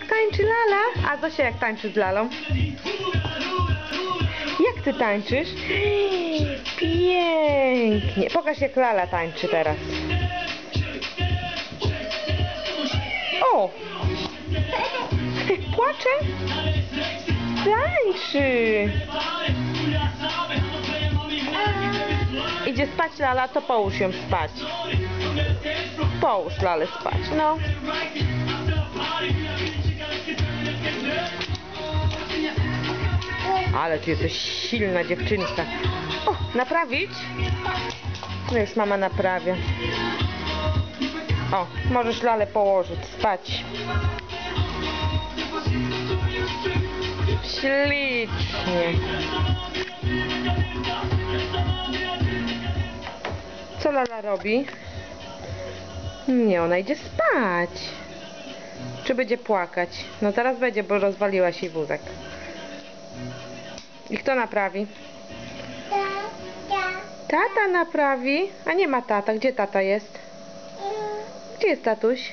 jak tańczy Lala? A Zosia jak tańczy z Lalą? Jak ty tańczysz? Pięknie. Pokaż jak Lala tańczy teraz. O! Płacze? Tańczy. Idzie spać Lala, to połóż ją spać. Połóż Lalę spać, no. Ale ty jesteś silna dziewczynka. O, naprawić? No już mama naprawia. O, możesz Lalę położyć, spać. Ślicznie. Co Lala robi? Nie, ona idzie spać. Czy będzie płakać? No teraz będzie, bo rozwaliła się wózek. I kto naprawi? Tata naprawi. A nie ma tata. Gdzie tata jest? Gdzie jest tatuś?